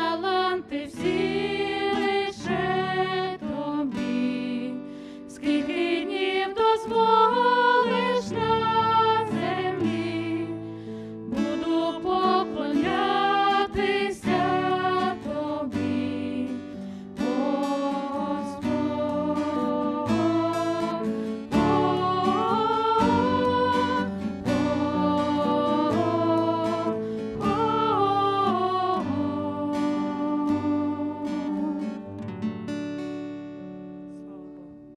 таланти всі.